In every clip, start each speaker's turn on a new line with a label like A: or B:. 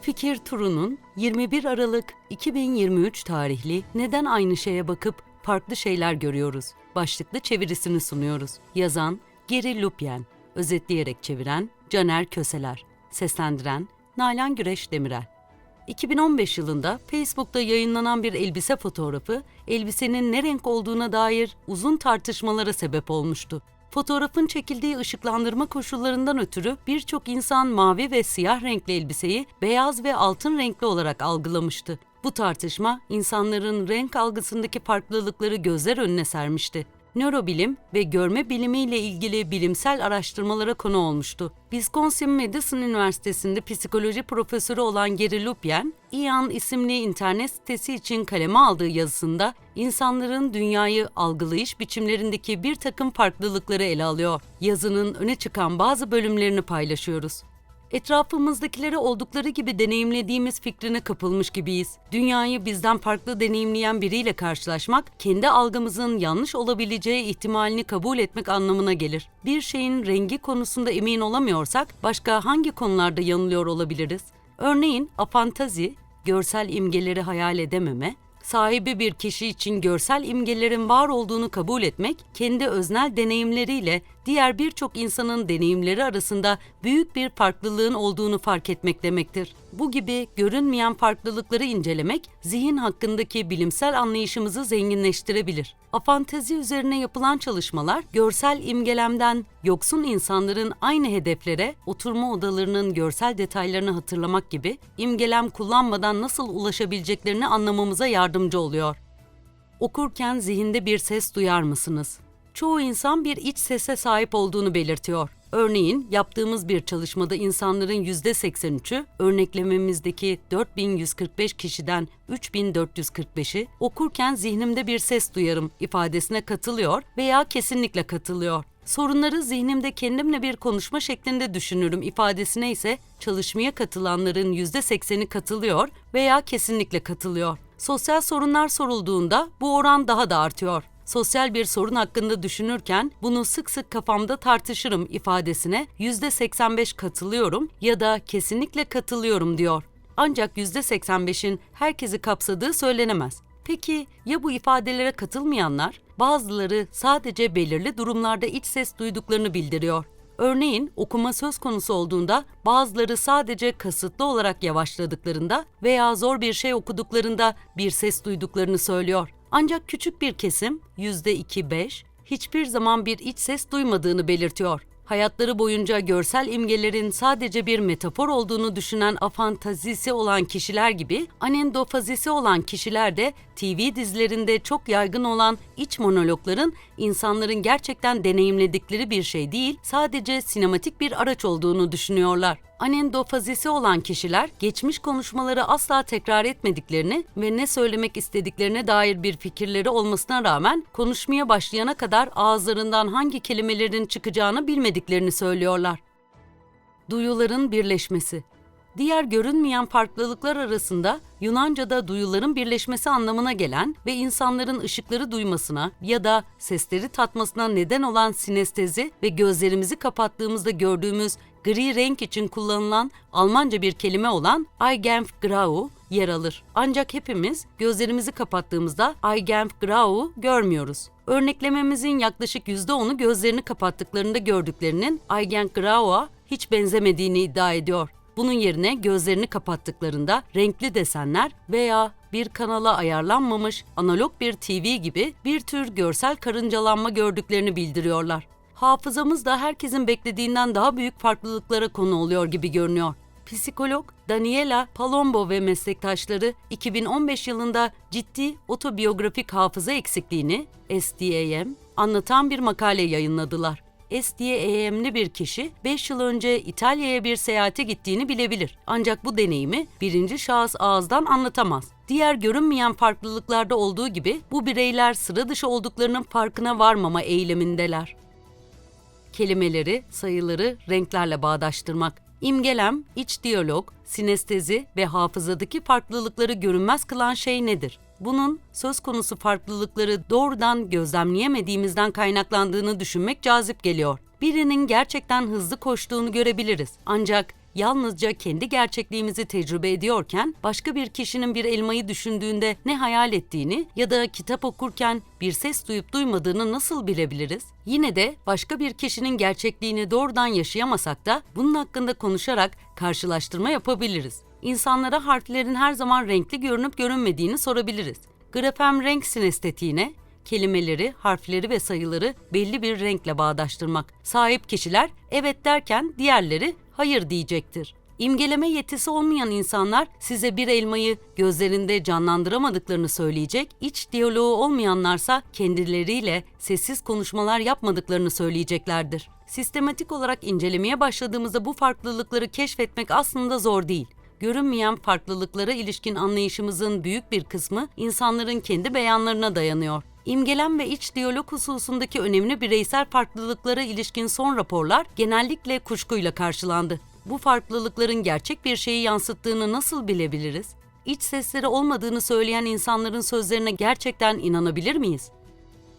A: Fikir turunun 21 Aralık 2023 tarihli Neden Aynı Şeye Bakıp Farklı Şeyler Görüyoruz başlıklı çevirisini sunuyoruz. Yazan Geri Lupyen, özetleyerek çeviren Caner Köseler, seslendiren Nalan Güreş Demirel. 2015 yılında Facebook'ta yayınlanan bir elbise fotoğrafı, elbisenin ne renk olduğuna dair uzun tartışmalara sebep olmuştu. Fotoğrafın çekildiği ışıklandırma koşullarından ötürü birçok insan mavi ve siyah renkli elbiseyi beyaz ve altın renkli olarak algılamıştı. Bu tartışma insanların renk algısındaki farklılıkları gözler önüne sermişti. Nörobilim ve görme bilimiyle ilgili bilimsel araştırmalara konu olmuştu. Wisconsin Madison Üniversitesi'nde psikoloji profesörü olan Gary Lupien, Ian isimli internet sitesi için kaleme aldığı yazısında insanların dünyayı algılayış biçimlerindeki bir takım farklılıkları ele alıyor. Yazının öne çıkan bazı bölümlerini paylaşıyoruz. Etrafımızdakileri oldukları gibi deneyimlediğimiz fikrine kapılmış gibiyiz. Dünyayı bizden farklı deneyimleyen biriyle karşılaşmak, kendi algımızın yanlış olabileceği ihtimalini kabul etmek anlamına gelir. Bir şeyin rengi konusunda emin olamıyorsak, başka hangi konularda yanılıyor olabiliriz? Örneğin afantazi, görsel imgeleri hayal edememe, sahibi bir kişi için görsel imgelerin var olduğunu kabul etmek, kendi öznel deneyimleriyle diğer birçok insanın deneyimleri arasında büyük bir farklılığın olduğunu fark etmek demektir. Bu gibi görünmeyen farklılıkları incelemek, zihin hakkındaki bilimsel anlayışımızı zenginleştirebilir. Afantezi üzerine yapılan çalışmalar, görsel imgelemden yoksun insanların aynı hedeflere, oturma odalarının görsel detaylarını hatırlamak gibi imgelem kullanmadan nasıl ulaşabileceklerini anlamamıza yardımcı oluyor. Okurken zihinde bir ses duyar mısınız? Çoğu insan bir iç sese sahip olduğunu belirtiyor. Örneğin yaptığımız bir çalışmada insanların %83'ü örneklememizdeki 4145 kişiden 3445'i okurken zihnimde bir ses duyarım ifadesine katılıyor veya kesinlikle katılıyor. Sorunları zihnimde kendimle bir konuşma şeklinde düşünürüm ifadesine ise çalışmaya katılanların %80'i katılıyor veya kesinlikle katılıyor. Sosyal sorunlar sorulduğunda bu oran daha da artıyor sosyal bir sorun hakkında düşünürken bunu sık sık kafamda tartışırım ifadesine %85 katılıyorum ya da kesinlikle katılıyorum diyor. Ancak %85'in herkesi kapsadığı söylenemez. Peki ya bu ifadelere katılmayanlar? Bazıları sadece belirli durumlarda iç ses duyduklarını bildiriyor. Örneğin okuma söz konusu olduğunda bazıları sadece kasıtlı olarak yavaşladıklarında veya zor bir şey okuduklarında bir ses duyduklarını söylüyor. Ancak küçük bir kesim %2-5 hiçbir zaman bir iç ses duymadığını belirtiyor. Hayatları boyunca görsel imgelerin sadece bir metafor olduğunu düşünen afantazisi olan kişiler gibi anendofazisi olan kişiler de TV dizilerinde çok yaygın olan iç monologların insanların gerçekten deneyimledikleri bir şey değil, sadece sinematik bir araç olduğunu düşünüyorlar. Anendofazisi olan kişiler geçmiş konuşmaları asla tekrar etmediklerini ve ne söylemek istediklerine dair bir fikirleri olmasına rağmen konuşmaya başlayana kadar ağızlarından hangi kelimelerin çıkacağını bilmediklerini söylüyorlar. Duyuların birleşmesi Diğer görünmeyen farklılıklar arasında Yunanca'da duyuların birleşmesi anlamına gelen ve insanların ışıkları duymasına ya da sesleri tatmasına neden olan sinestezi ve gözlerimizi kapattığımızda gördüğümüz gri renk için kullanılan Almanca bir kelime olan Eigengrau yer alır. Ancak hepimiz gözlerimizi kapattığımızda Eigengrau görmüyoruz. Örneklememizin yaklaşık %10'u gözlerini kapattıklarında gördüklerinin Eigengrau'a hiç benzemediğini iddia ediyor. Bunun yerine gözlerini kapattıklarında renkli desenler veya bir kanala ayarlanmamış analog bir TV gibi bir tür görsel karıncalanma gördüklerini bildiriyorlar. Hafızamız da herkesin beklediğinden daha büyük farklılıklara konu oluyor gibi görünüyor. Psikolog Daniela Palombo ve meslektaşları 2015 yılında ciddi otobiyografik hafıza eksikliğini SDAM anlatan bir makale yayınladılar. SDAM'li bir kişi 5 yıl önce İtalya'ya bir seyahate gittiğini bilebilir. Ancak bu deneyimi birinci şahıs ağızdan anlatamaz. Diğer görünmeyen farklılıklarda olduğu gibi bu bireyler sıra dışı olduklarının farkına varmama eğilimindeler. Kelimeleri, sayıları renklerle bağdaştırmak, imgelem, iç diyalog, sinestezi ve hafızadaki farklılıkları görünmez kılan şey nedir? Bunun söz konusu farklılıkları doğrudan gözlemleyemediğimizden kaynaklandığını düşünmek cazip geliyor. Birinin gerçekten hızlı koştuğunu görebiliriz. Ancak yalnızca kendi gerçekliğimizi tecrübe ediyorken başka bir kişinin bir elmayı düşündüğünde ne hayal ettiğini ya da kitap okurken bir ses duyup duymadığını nasıl bilebiliriz? Yine de başka bir kişinin gerçekliğini doğrudan yaşayamasak da bunun hakkında konuşarak karşılaştırma yapabiliriz. İnsanlara harflerin her zaman renkli görünüp görünmediğini sorabiliriz. Grafem renk sinestetiğine kelimeleri, harfleri ve sayıları belli bir renkle bağdaştırmak. Sahip kişiler evet derken diğerleri hayır diyecektir. İmgeleme yetisi olmayan insanlar size bir elmayı gözlerinde canlandıramadıklarını söyleyecek, iç diyaloğu olmayanlarsa kendileriyle sessiz konuşmalar yapmadıklarını söyleyeceklerdir. Sistematik olarak incelemeye başladığımızda bu farklılıkları keşfetmek aslında zor değil görünmeyen farklılıklara ilişkin anlayışımızın büyük bir kısmı insanların kendi beyanlarına dayanıyor. İmgelem ve iç diyalog hususundaki önemli bireysel farklılıklara ilişkin son raporlar genellikle kuşkuyla karşılandı. Bu farklılıkların gerçek bir şeyi yansıttığını nasıl bilebiliriz? İç sesleri olmadığını söyleyen insanların sözlerine gerçekten inanabilir miyiz?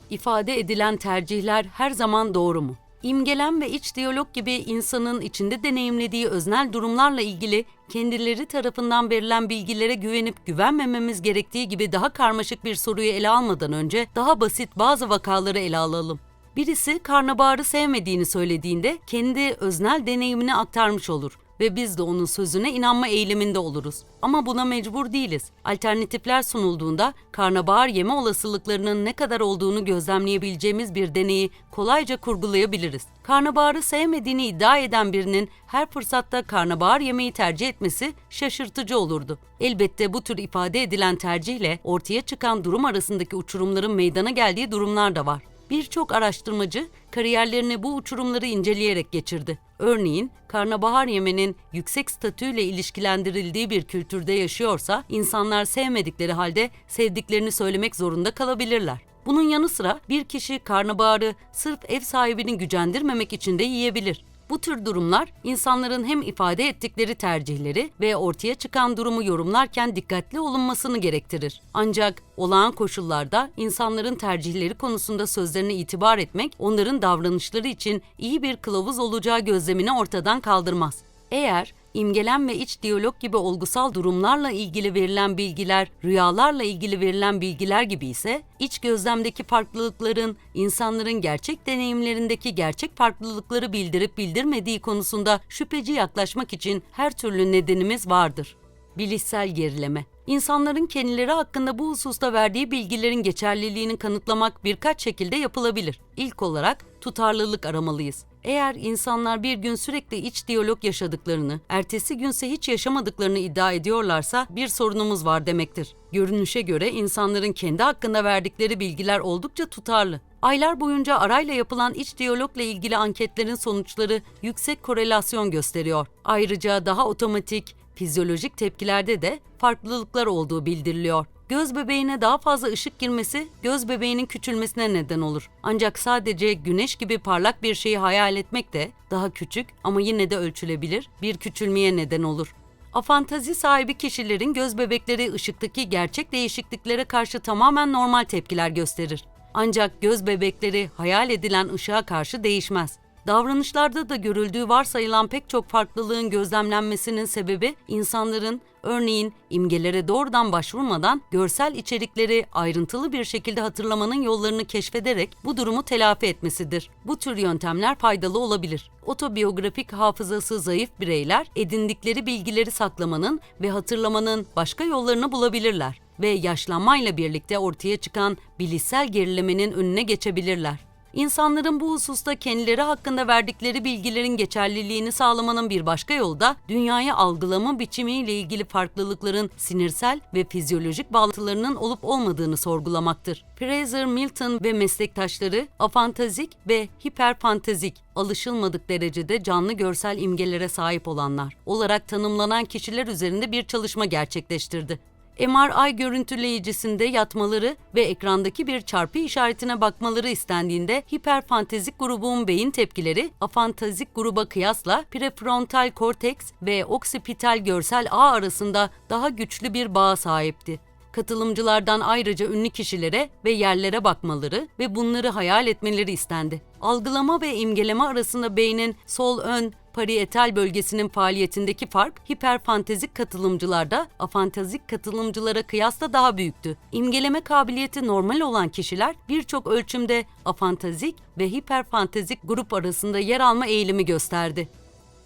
A: İfade edilen tercihler her zaman doğru mu? İmgelem ve iç diyalog gibi insanın içinde deneyimlediği öznel durumlarla ilgili kendileri tarafından verilen bilgilere güvenip güvenmememiz gerektiği gibi daha karmaşık bir soruyu ele almadan önce daha basit bazı vakaları ele alalım. Birisi karnabaharı sevmediğini söylediğinde kendi öznel deneyimini aktarmış olur ve biz de onun sözüne inanma eğiliminde oluruz. Ama buna mecbur değiliz. Alternatifler sunulduğunda karnabahar yeme olasılıklarının ne kadar olduğunu gözlemleyebileceğimiz bir deneyi kolayca kurgulayabiliriz. Karnabaharı sevmediğini iddia eden birinin her fırsatta karnabahar yemeği tercih etmesi şaşırtıcı olurdu. Elbette bu tür ifade edilen tercihle ortaya çıkan durum arasındaki uçurumların meydana geldiği durumlar da var. Birçok araştırmacı kariyerlerini bu uçurumları inceleyerek geçirdi. Örneğin karnabahar yemenin yüksek statüyle ilişkilendirildiği bir kültürde yaşıyorsa insanlar sevmedikleri halde sevdiklerini söylemek zorunda kalabilirler. Bunun yanı sıra bir kişi karnabaharı sırf ev sahibini gücendirmemek için de yiyebilir. Bu tür durumlar insanların hem ifade ettikleri tercihleri ve ortaya çıkan durumu yorumlarken dikkatli olunmasını gerektirir. Ancak olağan koşullarda insanların tercihleri konusunda sözlerine itibar etmek onların davranışları için iyi bir kılavuz olacağı gözlemini ortadan kaldırmaz. Eğer imgelem ve iç diyalog gibi olgusal durumlarla ilgili verilen bilgiler, rüyalarla ilgili verilen bilgiler gibi ise, iç gözlemdeki farklılıkların insanların gerçek deneyimlerindeki gerçek farklılıkları bildirip bildirmediği konusunda şüpheci yaklaşmak için her türlü nedenimiz vardır. Bilişsel gerileme İnsanların kendileri hakkında bu hususta verdiği bilgilerin geçerliliğini kanıtlamak birkaç şekilde yapılabilir. İlk olarak tutarlılık aramalıyız. Eğer insanlar bir gün sürekli iç diyalog yaşadıklarını, ertesi günse hiç yaşamadıklarını iddia ediyorlarsa bir sorunumuz var demektir. Görünüşe göre insanların kendi hakkında verdikleri bilgiler oldukça tutarlı. Aylar boyunca arayla yapılan iç diyalogla ilgili anketlerin sonuçları yüksek korelasyon gösteriyor. Ayrıca daha otomatik, fizyolojik tepkilerde de farklılıklar olduğu bildiriliyor. Göz bebeğine daha fazla ışık girmesi göz bebeğinin küçülmesine neden olur. Ancak sadece güneş gibi parlak bir şeyi hayal etmek de daha küçük ama yine de ölçülebilir bir küçülmeye neden olur. Afantazi sahibi kişilerin göz bebekleri ışıktaki gerçek değişikliklere karşı tamamen normal tepkiler gösterir. Ancak göz bebekleri hayal edilen ışığa karşı değişmez. Davranışlarda da görüldüğü varsayılan pek çok farklılığın gözlemlenmesinin sebebi insanların örneğin imgelere doğrudan başvurmadan görsel içerikleri ayrıntılı bir şekilde hatırlamanın yollarını keşfederek bu durumu telafi etmesidir. Bu tür yöntemler faydalı olabilir. Otobiyografik hafızası zayıf bireyler edindikleri bilgileri saklamanın ve hatırlamanın başka yollarını bulabilirler ve yaşlanmayla birlikte ortaya çıkan bilişsel gerilemenin önüne geçebilirler. İnsanların bu hususta kendileri hakkında verdikleri bilgilerin geçerliliğini sağlamanın bir başka yolu da dünyayı algılama biçimiyle ilgili farklılıkların sinirsel ve fizyolojik bağlantılarının olup olmadığını sorgulamaktır. Fraser, Milton ve meslektaşları afantazik ve hiperfantazik, alışılmadık derecede canlı görsel imgelere sahip olanlar olarak tanımlanan kişiler üzerinde bir çalışma gerçekleştirdi. MRI görüntüleyicisinde yatmaları ve ekrandaki bir çarpı işaretine bakmaları istendiğinde hiperfantezik grubun beyin tepkileri afantazik gruba kıyasla prefrontal korteks ve oksipital görsel ağ arasında daha güçlü bir bağ sahipti. Katılımcılardan ayrıca ünlü kişilere ve yerlere bakmaları ve bunları hayal etmeleri istendi. Algılama ve imgeleme arasında beynin sol ön parietal bölgesinin faaliyetindeki fark hiperfantezik katılımcılarda afantazik katılımcılara kıyasla daha büyüktü. İmgeleme kabiliyeti normal olan kişiler birçok ölçümde afantazik ve hiperfantezik grup arasında yer alma eğilimi gösterdi.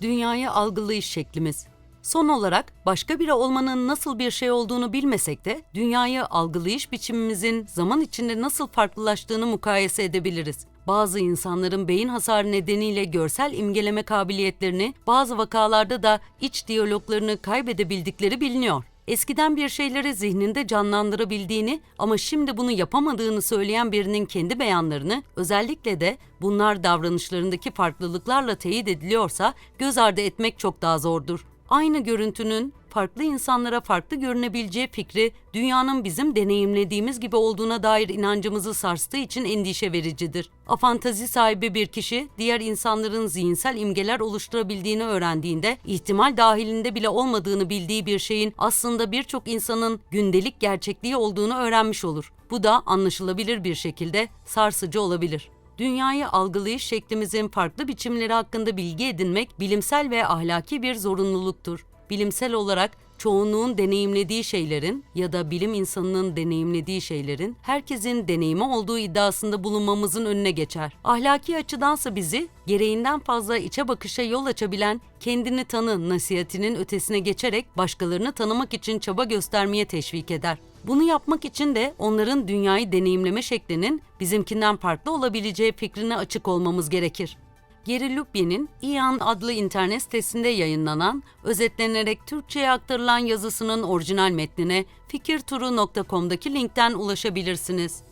A: Dünyayı algılayış şeklimiz Son olarak başka biri olmanın nasıl bir şey olduğunu bilmesek de dünyayı algılayış biçimimizin zaman içinde nasıl farklılaştığını mukayese edebiliriz. Bazı insanların beyin hasarı nedeniyle görsel imgeleme kabiliyetlerini, bazı vakalarda da iç diyaloglarını kaybedebildikleri biliniyor. Eskiden bir şeyleri zihninde canlandırabildiğini ama şimdi bunu yapamadığını söyleyen birinin kendi beyanlarını, özellikle de bunlar davranışlarındaki farklılıklarla teyit ediliyorsa göz ardı etmek çok daha zordur. Aynı görüntünün farklı insanlara farklı görünebileceği fikri dünyanın bizim deneyimlediğimiz gibi olduğuna dair inancımızı sarstığı için endişe vericidir. Afantazi sahibi bir kişi diğer insanların zihinsel imgeler oluşturabildiğini öğrendiğinde ihtimal dahilinde bile olmadığını bildiği bir şeyin aslında birçok insanın gündelik gerçekliği olduğunu öğrenmiş olur. Bu da anlaşılabilir bir şekilde sarsıcı olabilir. Dünyayı algılayış şeklimizin farklı biçimleri hakkında bilgi edinmek bilimsel ve ahlaki bir zorunluluktur. Bilimsel olarak çoğunluğun deneyimlediği şeylerin ya da bilim insanının deneyimlediği şeylerin herkesin deneyimi olduğu iddiasında bulunmamızın önüne geçer. Ahlaki açıdansa bizi gereğinden fazla içe bakışa yol açabilen kendini tanı nasihatinin ötesine geçerek başkalarını tanımak için çaba göstermeye teşvik eder. Bunu yapmak için de onların dünyayı deneyimleme şeklinin bizimkinden farklı olabileceği fikrine açık olmamız gerekir. Geri Lupin'in İyan adlı internet sitesinde yayınlanan, özetlenerek Türkçe'ye aktarılan yazısının orijinal metnine fikirturu.com'daki linkten ulaşabilirsiniz.